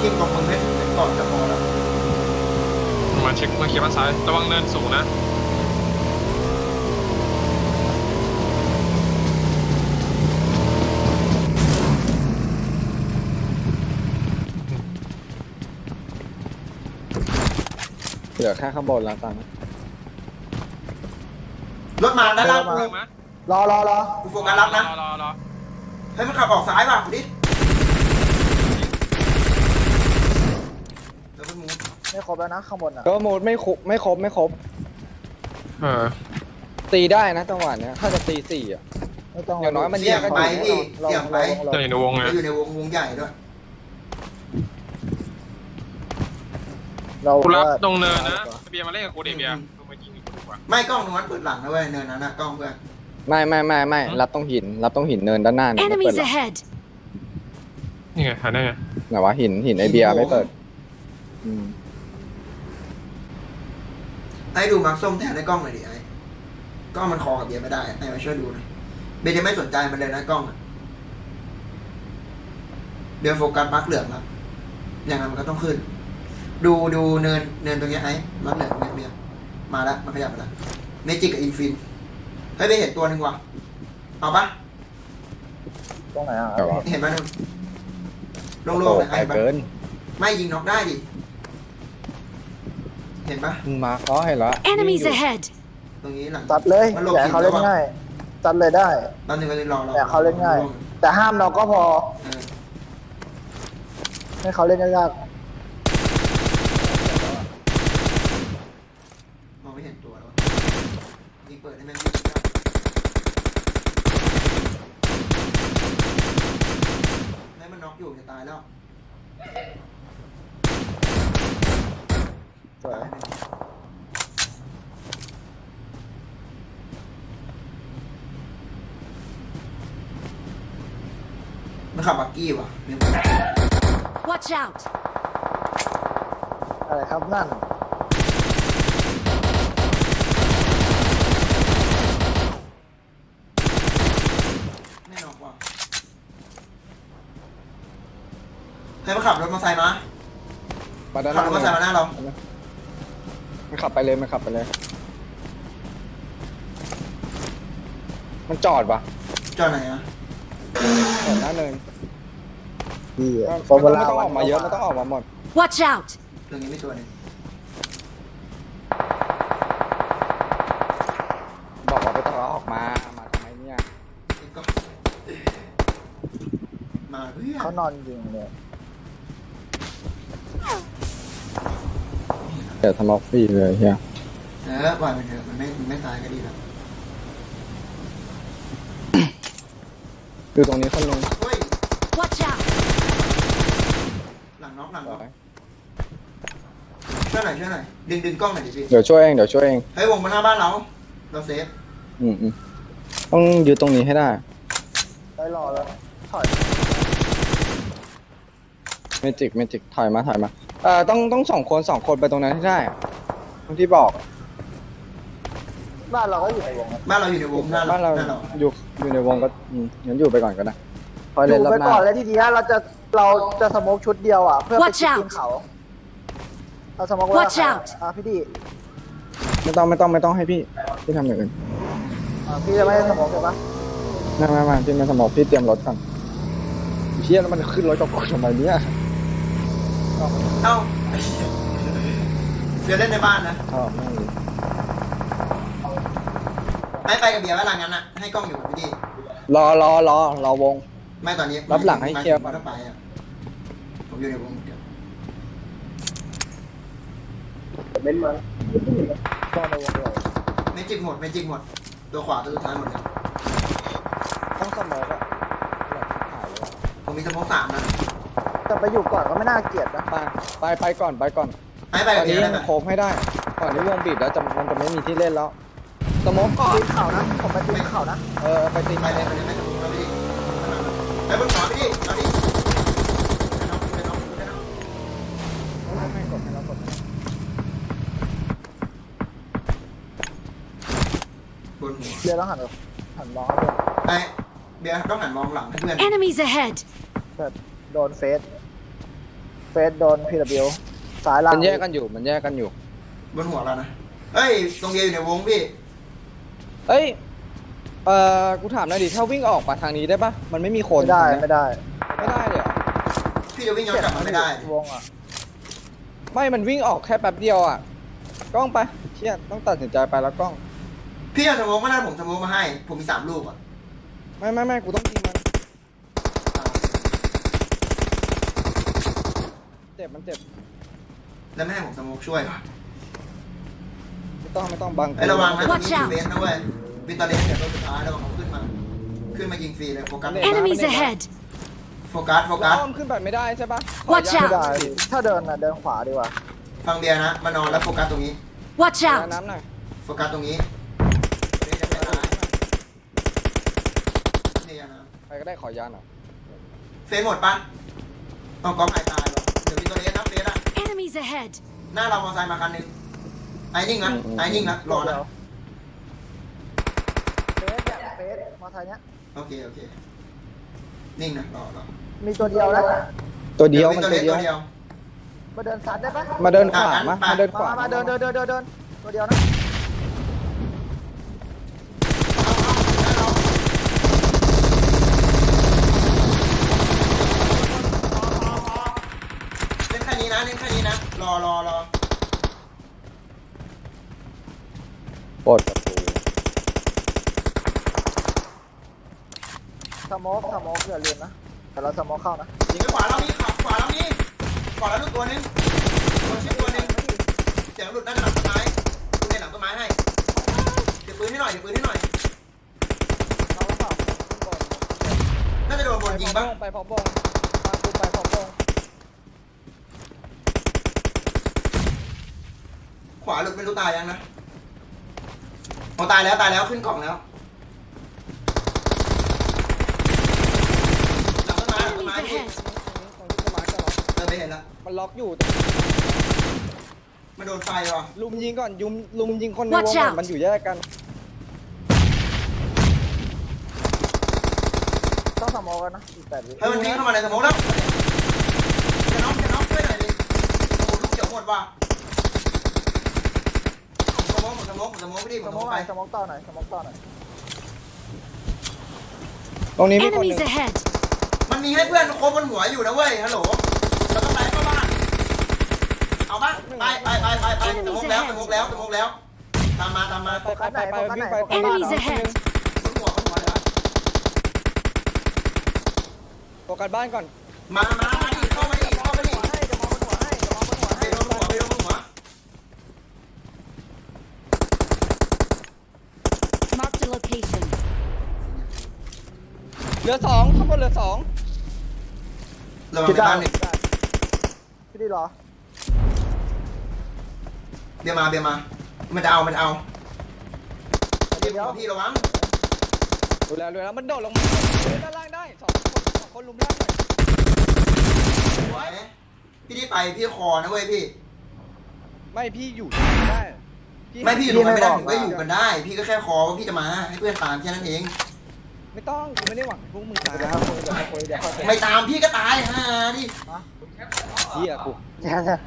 ทีมตรงมึงเล่นก่อนจะพอแล้วมาเช็คมาเคียร์บ้านซ้ายระวังเนินสูงนะเหลือแค่ข้างบนแล้วตอนนี้รถมาด้านล่างเพิ่กูมรอรอรอกูโฟกัสรับนะรอรอรอให้มันขับออกซ้ายป่ะดิดยวมันมู ไม่ครบแล้วนะข้างบนอะก็โหมดไม่ครบไม่ครบไม่ครบ เออ ตีได้นะจังหวะเนี้ยถ้าจะตีสี่อะ ไม่ต้องอย่างน้อยมันเสี่ยงไปพี่เราเสี่ยงไปเราจะอยู่ในวงไงจะอยู่ในวงวงใหญ่ด้วยเรากูรับว่าตรงเนินนะเบียร์มาเล่นกับกูดิเบียร์มึงมายิงกูดีกว่าไม่กล้องตรงนั้นเปิดหลังนะเว้ยเนินนั้นนะกล้องเพื่อนไม่ไม่ไม่ไม่หืมรับต้องหิน รับต้องหินเนินด้านหน้าเนี่ยไม่เปิด Enemies หรอก ahead! นี่ไงหาได้ไงไหนวะหินหินไอเบียร์ไม่เปิด อืม ไอ้ดูมาร์คส้มแทนในกล้องหน่อยดิไอ้กล้องมันคอกับเบียร์ไม่ได้ไอ้มาช่วยดูหน่อยเบียร์จะไม่สนใจมันเลยนะกล้องอะเบียร์โฟกัสมาร์คเหลืองแล้วอย่างนั้นมันก็ต้องขึ้น ดูดูเนินเนินตรงเนี้ยไอ้มาร์คเหลืองเนี่ยเบียร์มาแล้วมันขยับมาแล้วเมจิกกับอินฟินเฮ้ยไปเห็นตัวหนึ่งว่ะเอาปะตรงไหนอะแต่ว่าเห็นไหมนึงโล่งๆโอ้เลยไกลไอ้ปะเกินไม่ยิงน็อกได้ดิ เห็นปะมึงมาอ๋อเห็นแล้ว Enemies วิ่งอยู่ ahead! ตรงนี้หลังจัดเลยมันหลบอย่าให้เขาเล่นหินแล้วอะง่ายจัดเลยได้ ตอนนึงก็เลยรอรอแต่เขาเล่นง่าย แต่ห้ามเราก็พอ เออให้เขาเล่นยากมองไม่เห็นตัวแล้วยิงเปิดให้แม่งวิ่งได้ให้มันน็อกอยู่จะตายแล้วๆ สวยมันขับบักกี้ว่ะเนี่ย Watch out! อะไรครับนั่นไม่น็อกว่ะให้มันขับรถมอเตอร์ไซค์มามาด้านหขับน้ารถมอเตอร์ไซค์มาหน้าเรามั นขับไปเลยมันขับไปเลย มันจอดปะจอดไหนอะ Ừ. จอดหน้าเนินพี่ไม่ฟอร์มูต้องล่าไม่ต้องออกมาเยอะไม่ต้องออกมาหมด Watch out! ตรงนี้ไม่ตัวหนึงบอกว่าไม่ต้องเอาออกมา มาทำไมเนี่ย นี่ก็มาเพื่อเขานอนยิงเลย เดี๋ยวทำออฟฟี่เลยเฮียเออปล่อยมันเถอะมันไม่มันไม่ตายก็ดีแล้วคือตรงนี้คนลงเฮ้ย Watch out! หลังน็อกหลังน็อกช่วยหน่อยช่วยหน่อยดึงดึงกล้องหน่อยดิพี่เดี๋ยวช่วยเองเดี๋ยวช่วยเอง เฮ้ยวงมาหน้าบ้านเรา เราเซฟอืมอืมต้องยืดตรงนี้ให้ได้ ได้รอแล้วถอยเมจิกเมจิกถอยมาถอยมา เอ่อต้องต้องสองคนสองคนไปตรงนั้นให้ได้ตรงที่บอกบ้านเราก็อยู่ในวงนะบ้านเราอยู่ในวงหน้าบ้านเราหน้าเราอยู่อยู่ในวงก็อืมงั้นอยู่ไปก่อนก็ได้คอยอเล่นยู่รับไปหน้าก่อนเลยทีเดียวเราจะเราจะสโมกชุดเดียวอะ เพื่อไป Watch ชิด out ตีนเขา เราสโมกไว้ Watch ใคร out อะพี่ดีไม่ต้องไม่ต้องไม่ต้องให้พี่พี่ทำอย่างอื่นอะพี่จะไม่ได้สโมกใช่ปะไม่ไม่ไม่พี่ไม่สมองพี่เตรียมรถก่อนเชี่ยแล้วมันขึ้นรถกับกูทำไมเนี่ย เอ้าเดี๋ยวเล่นในบ้านนะอ๋อไม่รู้ให้ไปกับเบียร์ว่าหลังนั้นอะให้กล้องอยู่กับพี่ดีรอรอรอรอวง ไม่ตอนนี้รับหลังให้เคลียร์มาถ้าไปอะผมอยู่ในวงเดียวต้องในวงเดียวเมจิกหมดเมจิกหมด ตัวขวาตัวสุดท้ายหมดเลยต้องสมองอะหลังถ่ายเลยผมมีสโมองสามนะ แต่ไปอยู่ก่อนก็ไม่น่าเกลียดนะไปไปไปก่อนไปก่อนให้ไปตกัอบนเบียนี้ร์ได้ไหมโคมให้ได้ก่อนที่วงบีบแล้วจะมันจะไม่มีที่เล่นแล้วสมองก่อนตีนเขานะผมไปตีนเขานะเออไปตีไปมาเลเลยยไปเลยไม่ต้องเราพี่ไปบนขวาพี่เอาดิไปน้องไปน้องไปน้องให้กดให้เรากดบนหัวเดี๋ยวต้องหันหันมองให้ด้วยไอเบียร์ต้องหันมองหลังให้เพื่อน Enemies ahead! แต่โดนเฟส เฟสโดนพีดบิวสายล่างมันแยกกันอยู่ มันแยกกันอยู่ บนหัวเรานะเฮ้ยตรงเดียวอยู่ในวงพี่ เอ้ย เอ่อ กูถามหน่อยดิ ถ้าวิ่งออกมาทางนี้ได้ปะมันไม่มีคนไม่ได้ตรงเนี้ยไม่ได้ไม่ได้เลยเหรอพี่จะวิ่งย้อนกลับมาไม่ได้ วงอะไม่ มันวิ่งออกแค่แป๊บเดียวอะ กล้องไปเชี่ยต้องตัดสินใจไปแล้วกล้อง พี่เอาสโมองมาได้ผมสโมองมาให้ ผมมีสามลูกอะ ไม่ไม่ไม่กูต้องยิงมันเจ็บมันเจ็บแล้วไม่ให้ผมสโมองช่วยเหรอไม่ต้องไม่ต้องบังกูไอ้ยระวังนะตรง Watch นี้ out มีเวนนะเว้ยวิตาเลสเดี๋ยวตัวสุดท้ายระวังเขาขึ้นมา ขึ้นมายิงฟรีเลยโฟกัส Enemies ahead! โฟกัส โฟแล้กัวสอ้อมขึ้นไปไม่ได้ใช่ปะ Watch ขอ out ไม่ย้ายได้ถ้าเดินอะเดินขวาดีกว่าฟังเบียร์นะ มานอนแล้วโฟกัสตรงนี้ Watch ขอ out! น้ำหน่อยโฟกัสตรงนี้เดี๋ยวจะไปซ้ายนี่ยานะ ใครก็ได้ขอยาหน่อยเฟซหมดปะต้องก๊อปหายตายวะเดี๋ยววิตาเลสนะเฟสอะ Enemies ahead! หน้าเรามอเตอร์ไซค์มาคันหนึงไอ้นิ่งนะไอ้นิ่งนะรอนะเฟสเนี่ยเฟสมาทางเนี้ยโอเคโอเคนิ่งนะรอรอมีตัวเดียวแล้วตัวเดียวมันตัวตัเล็วกเดียวตัวเดียว มาเดินซัดได้ปะมาเดินขวาอะงั้มานไปมาเดินขวามามาเดินเดินเดินเดินเดินตัวเดียวนะ นแค่นี้นะเล่นแค่นี้นะ รอรอรอปลดประตูสโมกสโมกอย่าลืมนะ แต่เราสโมกเข้านะยิงไปขวาเรามีขวาขวาเรามีขวาแล้วลูกตัวหนึงตัวชิปตัวหนึงเสียงหลุดน่าจะหลังต้นไม้ดูในหลังต้นไม้ให้เดี๋ยวปืนให้หน่อยเดี๋ยวปืนให้หน่อย เราเปล่าขึ้นบนน่าจะโดนบนยิงปะไปพร้อมวงตามกูไปพร้อมวง วาหลุดไม่รู้ตายยังนะโอ้ตายแล้วตายแล้วขึ้นกล่องแล้วหลังต้นไม้หลังต้น Enemies ไม้พี่ ahead! ตรงที่ต้นไม้จะล็อกเออไปเห็นแล้วมันล็อกอยู่มันโดนไฟว่ะลุมยิงก่อนยุมลุมยิงคนในวง Watch ก่อน out มันอยู่แยกกันต้องสโมกกันนะอีกแปดวิให้มันวิ่งเข้ามาในสมองแล้วจะน็อกจะน็อกช่วยหน่อยดิโอ้โหลูกเขียวหมดว่ะส มองหมดสมองหมดสมองไม่ดีหมสดสโมมอกงหไปน่อยสโมกต่อหน่อยสโมกต่อหน่อยตรงนี้มีคนห Enemies นึ่ง ahead! มันมีให้เพื่อนโคบบนหัวอยู่นะเว้ยฮัลโหลแล้วก็ไปเข้าบ้านเอาบ้านไปไปไปไปไปสมองแล้วสมองแล้วสมองแล้ว ตามมาตามมาไปไปไปไปวิ่งไป Enemies ahead! บนหัวบนหัวเลยโฟกัสบ้านก่อนมามามาดิเข้ามาดิเข้ามาดิ ให้จะมองบนหัวให้จะมองบนหัว ไป ให้ โดนบนหัวไปโดนบนหัว Mark the location. เห ลือสองข้างบนเหลือสองระวังคิดในได้บ้านหนึ่งได้พี่ดีรอ เบียร์มาเบียร์มา มันจะเอา มันจะเอาเดี๋เบียยว ร์เดี๋ยวพี่ระวังดูแล้วดูแล้วมันโดดลงมาเล่นด้านล่างได้สองคนสองคนลุมล่างหน่อยสวยพี่ที่ไปพี่คอนะเว้ยพี่ ไม่พี่อยู่ตรงนี้ได้ไม่พี่อยู่ตรงนั้นไม่ได้ผมก็อยู่กันได้ พี่ก็แค่คอว่าพี่จะมาให้เพื่อนตามแค่นั้นเอง ไม่ต้องกูไม่ได้หวังพวกมึงตายเดี๋ยวครับคุยเดี๋ยวครับคุยเดี๋ยวครับไม่ตามพี่ก็ตายฮ่าดิเฮียกูเดี๋ยวเดี๋ยว